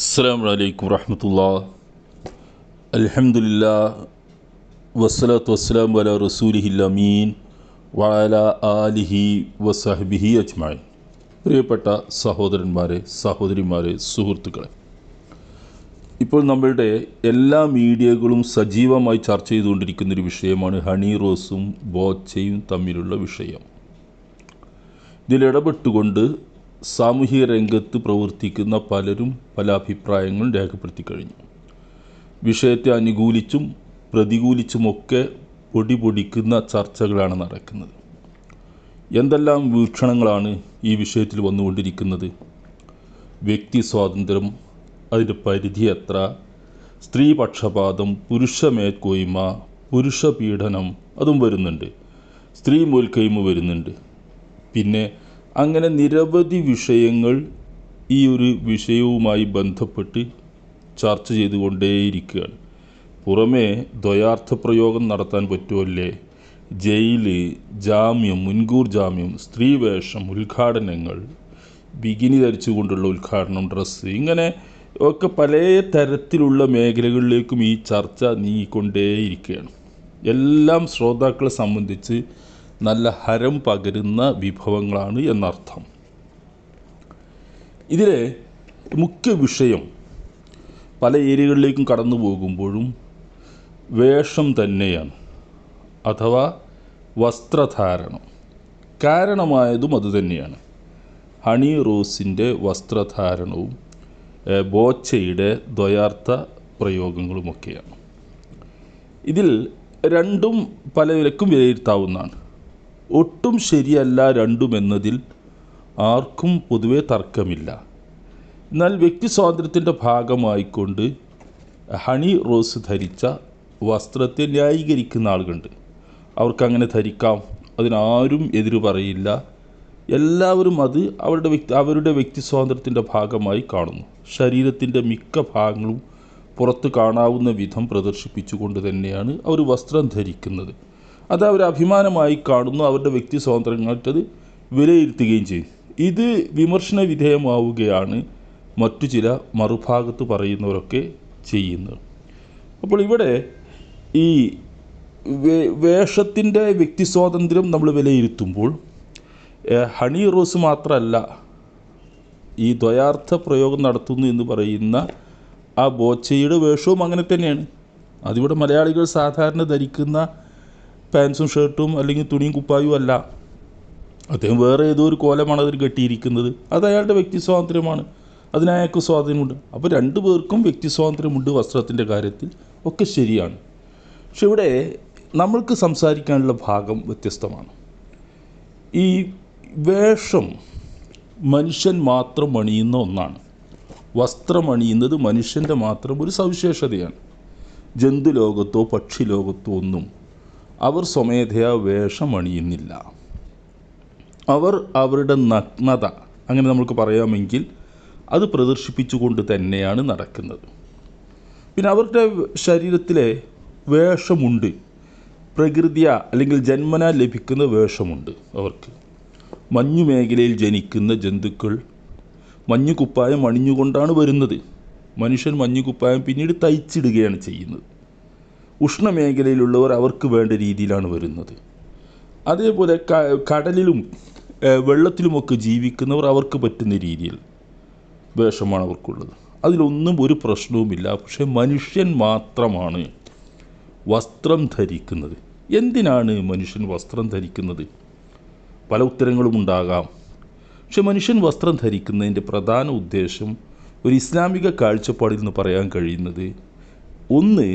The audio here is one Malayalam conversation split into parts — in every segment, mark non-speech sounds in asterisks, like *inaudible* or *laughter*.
അസ്സാം വലൈക്കും വറഹമത്തുള്ള അലഹമുല്ലാ വസ്സലാത്തു വസ്സലാം വല റസൂലിഹി അമീൻ വഅല ആലിഹി വസഹബിഹി അജ്മായി പ്രിയപ്പെട്ട സഹോദരന്മാരെ സഹോദരിമാരെ സുഹൃത്തുക്കളെ ഇപ്പോൾ നമ്മളുടെ എല്ലാ മീഡിയകളും സജീവമായി ചർച്ച ചെയ്തുകൊണ്ടിരിക്കുന്ന ഒരു വിഷയമാണ് ഹണി റോസും ബോച്ചയും തമ്മിലുള്ള വിഷയം. ഇതിലിടപെട്ടുകൊണ്ട് സാമൂഹിക രംഗത്ത് പ്രവർത്തിക്കുന്ന പലരും പല അഭിപ്രായങ്ങളും രേഖപ്പെടുത്തി കഴിഞ്ഞു. വിഷയത്തെ അനുകൂലിച്ചും പ്രതികൂലിച്ചുമൊക്കെ പൊടി പൊടിക്കുന്ന ചർച്ചകളാണ് നടക്കുന്നത്. എന്തെല്ലാം വീക്ഷണങ്ങളാണ് ഈ വിഷയത്തിൽ വന്നുകൊണ്ടിരിക്കുന്നത്? വ്യക്തി സ്വാതന്ത്ര്യം അതിന്റെ പരിധി എത്ര? സ്ത്രീപക്ഷപാതം പുരുഷ മേൽക്കോയ്മ പുരുഷ പീഡനം അതും വരുന്നുണ്ട്. സ്ത്രീ മേൽക്കോയ്മ വരുന്നുണ്ട്. പിന്നെ അങ്ങനെ നിരവധി വിഷയങ്ങൾ ഈ ഒരു വിഷയവുമായി ബന്ധപ്പെട്ട് ചർച്ച ചെയ്തുകൊണ്ടേയിരിക്കുകയാണ്. പുറമേ ദ്വയാർത്ഥ പ്രയോഗം നടത്താൻ പറ്റുമല്ലേ? ജയിൽ ജാമ്യം മുൻകൂർ ജാമ്യം സ്ത്രീവേഷം ഉദ്ഘാടനങ്ങൾ ബിഗിനി ധരിച്ചുകൊണ്ടുള്ള ഉദ്ഘാടനം ഡ്രസ്സ് ഇങ്ങനെ ഒക്കെ പല തരത്തിലുള്ള മേഖലകളിലേക്കും ഈ ചർച്ച നീങ്ങിക്കൊണ്ടേയിരിക്കുകയാണ്. എല്ലാം ശ്രോതാക്കളെ സംബന്ധിച്ച് നല്ല ഹരം പകരുന്ന വിഭവങ്ങളാണ് എന്നർത്ഥം. ഇതിലെ മുഖ്യ വിഷയം പല ഏരിയകളിലേക്കും കടന്നു പോകുമ്പോഴും വേഷം തന്നെയാണ് അഥവാ വസ്ത്രധാരണം. കാരണമായതും അതുതന്നെയാണ് ഹണി റോസിന്റെ വസ്ത്രധാരണവും ബോച്ചയുടെ ദ്വയാർത്ഥ പ്രയോഗങ്ങളുമൊക്കെയാണ്. ഇതിൽ രണ്ടും പല വിലക്കും വിലയിരുത്താവുന്നതാണ്. ഒട്ടും ശരിയല്ല രണ്ടുമെന്നതിൽ ആർക്കും പൊതുവെ തർക്കമില്ല. എന്നാൽ വ്യക്തി സ്വാതന്ത്ര്യത്തിന്റെ ഭാഗമായിക്കൊണ്ട് ഹണി റോസ് ധരിച്ച വസ്ത്രത്തെ ന്യായീകരിക്കുന്ന ആളുകളുണ്ട്. അവർക്കങ്ങനെ ധരിക്കാം അതിനാരും എതിര് പറയില്ല. എല്ലാവരും അത് അവരുടെ വ്യക്തി അവരുടെ വ്യക്തി സ്വാതന്ത്ര്യത്തിന്റെ ഭാഗമായി കാണുന്നു. ശരീരത്തിന്റെ മിക്ക ഭാഗങ്ങളും പുറത്ത് കാണാവുന്ന വിധം പ്രദർശിപ്പിച്ചുകൊണ്ട് തന്നെയാണ് അവർ വസ്ത്രം ധരിക്കുന്നത്. അത് അവർ അഭിമാനമായി കാണുന്നു അവരുടെ വ്യക്തി സ്വാതന്ത്ര്യങ്ങൾക്കത് വിലയിരുത്തുകയും ചെയ്യും. ഇത് വിമർശന വിധേയമാവുകയാണ് മറ്റു ചില മറുഭാഗത്ത് പറയുന്നവരൊക്കെ ചെയ്യുന്നത്. അപ്പോൾ ഇവിടെ ഈ വേഷത്തിന്റെ വ്യക്തി സ്വാതന്ത്ര്യം നമ്മൾ വിലയിരുത്തുമ്പോൾ ഹണി റോസ് മാത്രമല്ല ഈ ദ്വയാർത്ഥ പ്രയോഗം നടത്തുന്നു എന്ന് പറയുന്ന ആ ബോച്ചയുടെ വേഷവും അങ്ങനെ തന്നെയാണ്. അതിവിടെ മലയാളികൾ സാധാരണ ധരിക്കുന്ന പാൻസും ഷർട്ടും അല്ലെങ്കിൽ തുണിയും കുപ്പായും അല്ല. അദ്ദേഹം വേറെ ഏതോ ഒരു കോലമാണ് അതിൽ കെട്ടിയിരിക്കുന്നത്. അത് അയാളുടെ വ്യക്തി സ്വാതന്ത്ര്യമാണ്. അതിന് അയാൾക്ക് സ്വാതന്ത്ര്യമുണ്ട്. അപ്പോൾ രണ്ടു പേർക്കും വ്യക്തി സ്വാതന്ത്ര്യമുണ്ട് വസ്ത്രത്തിന്റെ കാര്യത്തിൽ. ഒക്കെ ശരിയാണ്. പക്ഷെ ഇവിടെ നമ്മൾക്ക് സംസാരിക്കാനുള്ള ഭാഗം വ്യത്യസ്തമാണ്. ഈ വേഷം മനുഷ്യൻ മാത്രം അണിയുന്ന ഒന്നാണ്. വസ്ത്രം അണിയുന്നത് മനുഷ്യന്റെ മാത്രം ഒരു സവിശേഷതയാണ്. ജന്തുലോകത്തോ പക്ഷിലോകത്തോ ഒന്നും അവർ സ്വമേധയാ വേഷമണിയുന്നില്ല. അവർ അവരുടെ നഗ്നത അങ്ങനെ നമുക്ക് പറയാമെങ്കിൽ അത് പ്രദർശിപ്പിച്ചുകൊണ്ട് തന്നെയാണ് നടക്കുന്നത്. പിന്നെ അവരുടെ ശരീരത്തിലെ വേഷമുണ്ട്. പ്രകൃതിയ അല്ലെങ്കിൽ ജന്മന ലഭിക്കുന്ന വേഷമുണ്ട് അവർക്ക്. മഞ്ഞു മേഖലയിൽ ജനിക്കുന്ന ജന്തുക്കൾ മഞ്ഞു കുപ്പായം അണിഞ്ഞുകൊണ്ടാണ് വരുന്നത്. മനുഷ്യൻ മഞ്ഞു കുപ്പായം പിന്നീട് തയ്ച്ചിടുകയാണ് ചെയ്യുന്നത്. ഉഷ്ണമേഖലയിലുള്ളവർ അവർക്ക് വേണ്ട രീതിയിലാണ് വരുന്നത്. അതേപോലെ കടലിലും വെള്ളത്തിലുമൊക്കെ ജീവിക്കുന്നവർ അവർക്ക് പറ്റുന്ന രീതിയിൽ വേഷമാണ് അവർക്കുള്ളത്. അതിലൊന്നും ഒരു പ്രശ്നവുമില്ല. പക്ഷേ മനുഷ്യൻ മാത്രമാണ് വസ്ത്രം ധരിക്കുന്നത്. എന്തിനാണ് മനുഷ്യൻ വസ്ത്രം ധരിക്കുന്നത്? പല ഉത്തരങ്ങളും ഉണ്ടാകാം. പക്ഷെ മനുഷ്യൻ വസ്ത്രം ധരിക്കുന്നതിന്റെ പ്രധാന ഉദ്ദേശം ഒരു ഇസ്ലാമിക കാഴ്ചപ്പാടിൽ നിന്ന് പറയാൻ കഴിയുന്നത് ഒന്ന്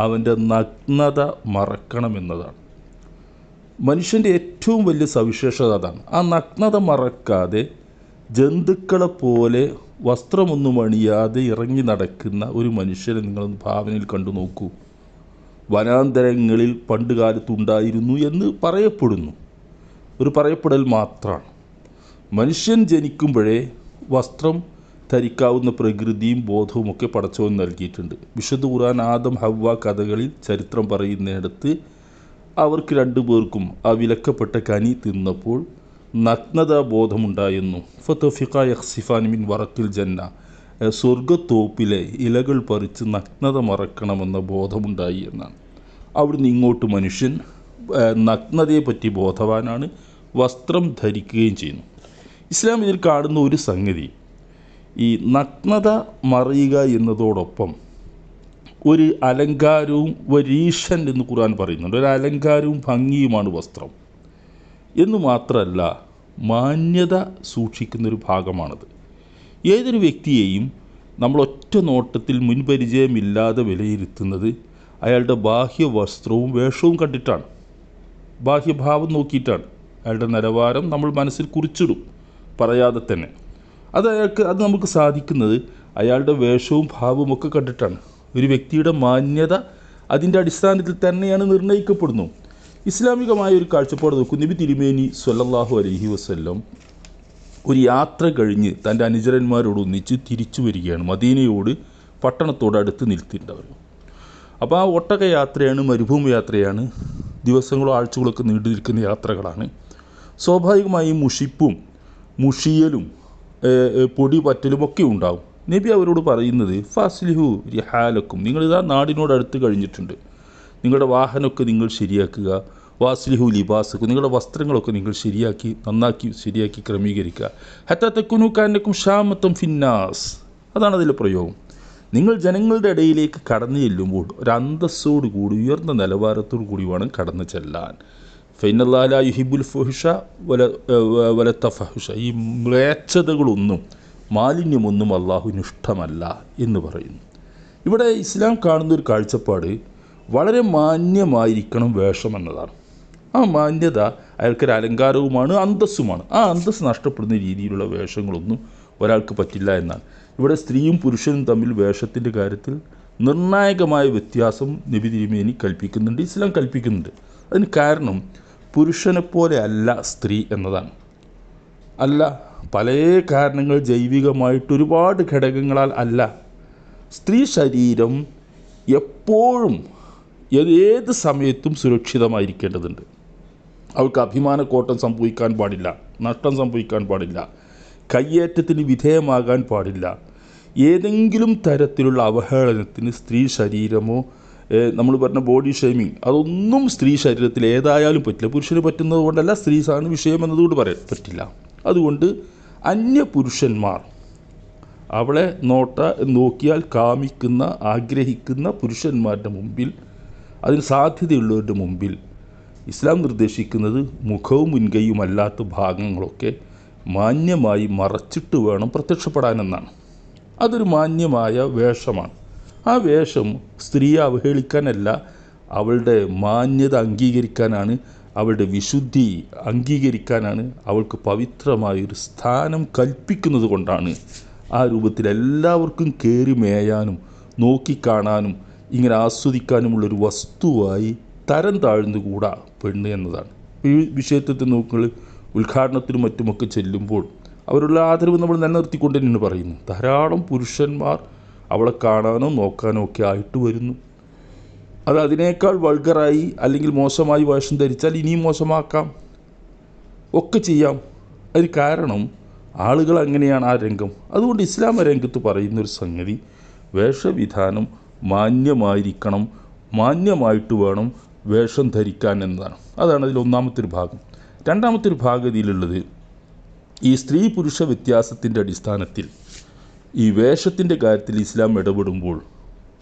അവന്റെ നഗ്നത മറക്കണമെന്നതാണ്. മനുഷ്യന്റെ ഏറ്റവും വലിയ സവിശേഷത അതാണ്. ആ നഗ്നത മറക്കാതെ ജന്തുക്കളെ പോലെ വസ്ത്രമൊന്നും അണിയാതെ ഇറങ്ങി നടക്കുന്ന ഒരു മനുഷ്യനെ നിങ്ങൾ ഭാവനയിൽ കണ്ടു നോക്കൂ. വനാന്തരങ്ങളിൽ പണ്ട് കാലത്തുണ്ടായിരുന്നു എന്ന് പറയപ്പെടുന്നു. ഒരു പറയപ്പെടൽ മാത്രമാണ്. മനുഷ്യൻ ജനിക്കുമ്പോഴേ വസ്ത്രം ധരിക്കാവുന്ന പ്രകൃതിയും ബോധവും ഒക്കെ പടച്ചവൻ നൽകിയിട്ടുണ്ട്. വിശുദ്ധ ഖുർആൻ ആദം ഹവ്വ കഥകളിൽ ചരിത്രം പറയുന്നിടത്ത് അവർക്ക് രണ്ടു പേർക്കും ആ വിലക്കപ്പെട്ട കനി തിന്നപ്പോൾ നഗ്നതാ ബോധമുണ്ടായിരുന്നു. ഫത്തഫിഖ യഖ്സിഫാൻ മിൻ വറക്കിൽ ജന്ന. സ്വർഗത്തോപ്പിലെ ഇലകൾ പറിച്ച് നഗ്നത മറക്കണമെന്ന ബോധമുണ്ടായി എന്നാണ്. അവിടുന്ന് ഇങ്ങോട്ട് മനുഷ്യൻ നഗ്നതയെപ്പറ്റി ബോധവാനാണ് വസ്ത്രം ധരിക്കുകയും ചെയ്യുന്നു. ഇസ്ലാം ഇതിൽ കാണുന്ന ഒരു സംഗതി ഈ നഗ്നത മറിയുക എന്നതോടൊപ്പം ഒരു അലങ്കാരവും വരീഷൻ എന്ന് ഖുർആൻ പറയുന്നുണ്ട്. ഒരു അലങ്കാരവും ഭംഗിയുമാണ് വസ്ത്രം. എന്നു മാത്രമല്ല മാന്യത സൂക്ഷിക്കുന്നൊരു ഭാഗമാണത്. ഏതൊരു വ്യക്തിയെയും നമ്മൾ ഒറ്റ നോട്ടത്തിൽ മുൻപരിചയമില്ലാതെ വിലയിരുത്തുന്നത് അയാളുടെ ബാഹ്യ വസ്ത്രവും വേഷവും കണ്ടിട്ടാണ്. ബാഹ്യഭാവം നോക്കിയിട്ടാണ്. അയാളുടെ നിലവാരം നമ്മൾ മനസ്സിൽ കുറിച്ചിടും. പറയാതെ തന്നെ. അത് അയാൾക്ക് അത് നമുക്ക് സാധിക്കുന്നത് അയാളുടെ വേഷവും ഭാവവും ഒക്കെ കണ്ടിട്ടാണ്. ഒരു വ്യക്തിയുടെ മാന്യത അതിന്റെ അടിസ്ഥാനത്തിൽ തന്നെയാണ് നിർണയിക്കപ്പെടുന്നു. ഇസ്ലാമികമായ ഒരു കാഴ്ചപ്പാട് നോക്കൂ. നബി തിരുമേനി സ്വല്ലല്ലാഹു അലഹി വസ്ല്ലം ഒരു യാത്ര കഴിഞ്ഞ് തന്റെ അനുചരന്മാരോട് ഒന്നിച്ച് തിരിച്ചു വരികയാണ്. മദീനയോട് പട്ടണത്തോട് അടുത്ത് നിൽത്തിണ്ടവർ അപ്പോൾ ആ ഒട്ടക യാത്രയാണ് മരുഭൂമി യാത്രയാണ്. ദിവസങ്ങളോ ആഴ്ചകളൊക്കെ നീണ്ടു നിൽക്കുന്ന യാത്രകളാണ്. സ്വാഭാവികമായും മുഷിപ്പും മുഷിയലും പൊടി പറ്റലും ഒക്കെ ഉണ്ടാവും. നബി അവരോട് പറയുന്നത് ഫാസ്ലിഹു റിഹാലക്കും ഇതാ നാടിനോട് അടുത്ത് കഴിഞ്ഞിട്ടുണ്ട്. നിങ്ങളുടെ വാഹനമൊക്കെ നിങ്ങൾ ശരിയാക്കുക വാസ്ലിഹു ലിബാസക്കും. നിങ്ങളുടെ വസ്ത്രങ്ങളൊക്കെ നിങ്ങൾ ശരിയാക്കി നന്നാക്കി ശരിയാക്കി ക്രമീകരിക്കുക. ഹത്താത്തക്കുനു തെക്കുനു കാനക്കും ഷാമത്തം ഫിന്നാസ്. അതാണ് അതിലെ പ്രയോഗം. നിങ്ങൾ ജനങ്ങളുടെ ഇടയിലേക്ക് കടന്നു ചെല്ലുമ്പോൾ ഒരു അന്തസ്സോടു കൂടി ഉയർന്ന നിലവാരത്തോടു കൂടി വേണം കടന്നു ചെല്ലാൻ. ഫൈനല്ലാല യുഹിബുൽ ഫുഹിഷ വല ഏഹ് വല തഫഹുഷ ഈ മ്ലേച്ഛതകളൊന്നും മാലിന്യമൊന്നും അള്ളാഹുവിന് ഇഷ്ടമല്ല എന്ന് പറയുന്നു. ഇവിടെ ഇസ്ലാം കാണുന്ന ഒരു കാഴ്ചപ്പാട് വളരെ മാന്യമായിരിക്കണം വേഷം എന്നതാണ്. ആ മാന്യത അയാൾക്കൊരു അലങ്കാരവുമാണ് അന്തസ്സുമാണ്. ആ അന്തസ് നഷ്ടപ്പെടുന്ന രീതിയിലുള്ള വേഷങ്ങളൊന്നും ഒരാൾക്ക് പറ്റില്ല എന്നാണ്. ഇവിടെ സ്ത്രീയും പുരുഷനും തമ്മിൽ വേഷത്തിന്റെ കാര്യത്തിൽ നിർണായകമായ വ്യത്യാസം നബി തിരുമേനി കൽപ്പിക്കുന്നുണ്ട് ഇസ്ലാം കൽപ്പിക്കുന്നുണ്ട്. അതിന് കാരണം പുരുഷനെപ്പോലെ അല്ല സ്ത്രീ എന്നതാണ്. അല്ല പല കാരണങ്ങൾ ജൈവികമായിട്ട് ഒരുപാട് ഘടകങ്ങളാൽ അല്ല. സ്ത്രീ ശരീരം എപ്പോഴും ഏത് സമയത്തും സുരക്ഷിതമായിരിക്കേണ്ടതുണ്ട്. അവൾക്ക് അഭിമാനക്കോട്ടം സംഭവിക്കാൻ പാടില്ല നഷ്ടം സംഭവിക്കാൻ പാടില്ല കയ്യേറ്റത്തിന് വിധേയമാകാൻ പാടില്ല. ഏതെങ്കിലും തരത്തിലുള്ള അവഹേളനത്തിന് സ്ത്രീ ശരീരമോ നമ്മൾ പറഞ്ഞ ബോഡി ഷേമിങ് അതൊന്നും സ്ത്രീ ശരീരത്തിൽ ഏതായാലും പറ്റില്ല. പുരുഷന് പറ്റുന്നത് കൊണ്ടല്ല സ്ത്രീ സാധനം വിഷയം എന്നതുകൊണ്ട് പറയാൻ പറ്റില്ല. അതുകൊണ്ട് അന്യ പുരുഷന്മാർ അവളെ നോട്ട നോക്കിയാൽ കാമിക്കുന്ന ആഗ്രഹിക്കുന്ന പുരുഷന്മാരുടെ മുമ്പിൽ അതിന് സാധ്യതയുള്ളവരുടെ മുമ്പിൽ ഇസ്ലാം നിർദ്ദേശിക്കുന്നത് മുഖവും മുൻകൈയും അല്ലാത്ത ഭാഗങ്ങളൊക്കെ മാന്യമായി മറച്ചിട്ട് വേണം പ്രത്യക്ഷപ്പെടാനെന്നാണ്. അതൊരു മാന്യമായ വേഷമാണ്. ആ വേഷം സ്ത്രീയെ അവഹേളിക്കാനല്ല അവളുടെ മാന്യത അംഗീകരിക്കാനാണ് അവളുടെ വിശുദ്ധി അംഗീകരിക്കാനാണ് അവൾക്ക് പവിത്രമായൊരു സ്ഥാനം കൽപ്പിക്കുന്നത് കൊണ്ടാണ് ആ രൂപത്തിൽ എല്ലാവർക്കും കയറി മേയാനും നോക്കിക്കാണാനും ഇങ്ങനെ ആസ്വദിക്കാനുമുള്ളൊരു വസ്തുവായി തരം താഴ്ന്നുകൂടാ പെണ്ണ് എന്നതാണ്. ഈ വിഷയത്തെ നോക്കുകൾ ഉദ്ഘാടനത്തിനും മറ്റുമൊക്കെ ചെല്ലുമ്പോൾ അവരുള്ള ആദരവ് നമ്മൾ നിലനിർത്തിക്കൊണ്ട് തന്നെയാണ് പറയുന്നത്. ധാരാളം പുരുഷന്മാർ അവളെ കാണാനോ നോക്കാനോ ഒക്കെ ആയിട്ട് വരുന്നു. അത് അതിനേക്കാൾ വൾഗറായി അല്ലെങ്കിൽ മോശമായി വേഷം ധരിച്ചാൽ ഇനിയും മോശമാക്കാം. ഒക്കെ ചെയ്യാം. അതിന് കാരണം ആളുകൾ അങ്ങനെയാണ് ആ രംഗം. അതുകൊണ്ട് ഇസ്ലാമ രംഗത്ത് പറയുന്നൊരു സംഗതി വേഷവിധാനം മാന്യമായിരിക്കണം മാന്യമായിട്ട് വേണം വേഷം ധരിക്കാൻ എന്നതാണ്. അതാണ് അതിൽ ഒന്നാമത്തെ ഒരു ഭാഗം. രണ്ടാമത്തെ ഒരു ഭാഗതിയിലുള്ളത് ഈ സ്ത്രീ പുരുഷ വ്യത്യാസത്തിന്റെ അടിസ്ഥാനത്തിൽ ഈ വേഷത്തിന്റെ കാര്യത്തിൽ ഇസ്ലാം ഇടപെടുമ്പോൾ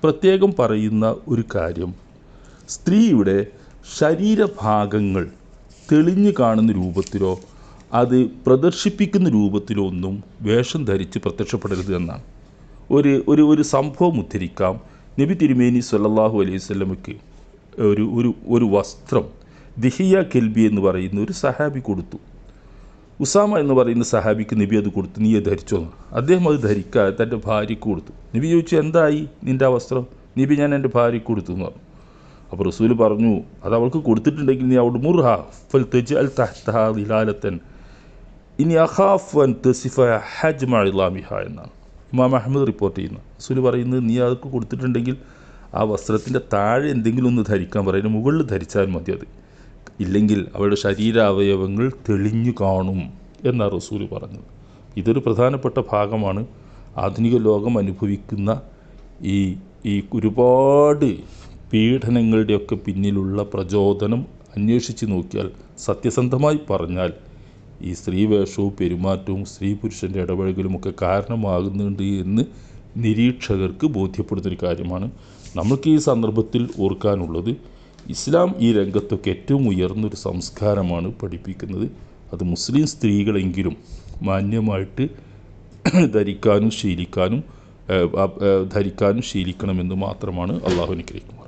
പ്രത്യേകം പറയുന്ന ഒരു കാര്യം. സ്ത്രീയുടെ ശരീരഭാഗങ്ങൾ തെളിഞ്ഞു കാണുന്ന രൂപത്തിലോ അത് പ്രദർശിപ്പിക്കുന്ന രൂപത്തിലോ ഒന്നും വേഷം ധരിച്ച് പ്രത്യക്ഷപ്പെടരുത് എന്നാണ്. ഒരു ഒരു ഒരു സംഭവം ഉദ്ധരിക്കാം. നബി തിരുമേനി സല്ലാഹു അലൈഹി സ്വലമയ്ക്ക് ഒരു ഒരു ഒരു വസ്ത്രം ദിഹിയ കെൽബി എന്ന് പറയുന്ന ഒരു സഹാബി കൊടുത്തു. ഉസാമ എന്ന് പറയുന്ന സഹാബിക്ക് നബി അത് കൊടുത്തു നീ അത് ധരിച്ചോ അദ്ദേഹം അത് ധരിക്കാതെ തന്റെ ഭാര്യയ്ക്ക് കൊടുത്തു. നബി ചോദിച്ചു എന്തായി നിന്റെ ആ വസ്ത്രം? നബി ഞാൻ എന്റെ ഭാര്യയ്ക്ക് കൊടുത്തു എന്ന് പറഞ്ഞു. അപ്പോൾ റസൂൽ പറഞ്ഞു അത് അവൾക്ക് കൊടുത്തിട്ടുണ്ടെങ്കിൽ നീ അവിടെ മുർഹ ഫൽ തെജ് അൽ തഹ്താലത്തൻ ഇനി അഹാഫ് അൻ തസിഫ ഹജ് മഇലാമിഹ എന്നാണ്. ഇമാം അഹമ്മദ് റിപ്പോർട്ട് ചെയ്യുന്നു. റസൂൽ പറയുന്നത് നീ അവർക്ക് കൊടുത്തിട്ടുണ്ടെങ്കിൽ ആ വസ്ത്രത്തിന്റെ താഴെ എന്തെങ്കിലും ഒന്ന് ധരിക്കാൻ പറയുന്നത് മുകളിൽ ധരിച്ചാൽ മതി അത്. ഇല്ലെങ്കിൽ അവരുടെ ശരീര അവയവങ്ങൾ തെളിഞ്ഞു കാണും എന്നാണ് റസൂൽ പറഞ്ഞത്. ഇതൊരു പ്രധാനപ്പെട്ട ഭാഗമാണ്. ആധുനിക ലോകം അനുഭവിക്കുന്ന ഈ ഈ ഒരുപാട് പീഡനങ്ങളുടെയൊക്കെ പിന്നിലുള്ള പ്രചോദനം അന്വേഷിച്ച് നോക്കിയാൽ സത്യസന്ധമായി പറഞ്ഞാൽ ഈ സ്ത്രീ വേഷവും പെരുമാറ്റവും സ്ത്രീ പുരുഷന്റെ ഇടപഴകലും ഒക്കെ കാരണമാകുന്നുണ്ട് എന്ന് നിരീക്ഷകർക്ക് ബോധ്യപ്പെടുന്നൊരു കാര്യമാണ്. നമുക്ക് ഈ സന്ദർഭത്തിൽ ഓർക്കാനുള്ളത് ഇസ്ലാം ഈ രംഗത്തൊക്കെ ഏറ്റവും ഉയർന്നൊരു സംസ്കാരമാണ് പഠിപ്പിക്കുന്നത്. അത് മുസ്ലിം സ്ത്രീകളെങ്കിലും മാന്യമായിട്ട് *coughs* ധരിക്കാനും ശീലിക്കാനും ധരിക്കാനും ശീലിക്കണമെന്ന് മാത്രമാണ് അള്ളാഹു അനുഗ്രഹിക്കുന്നത്.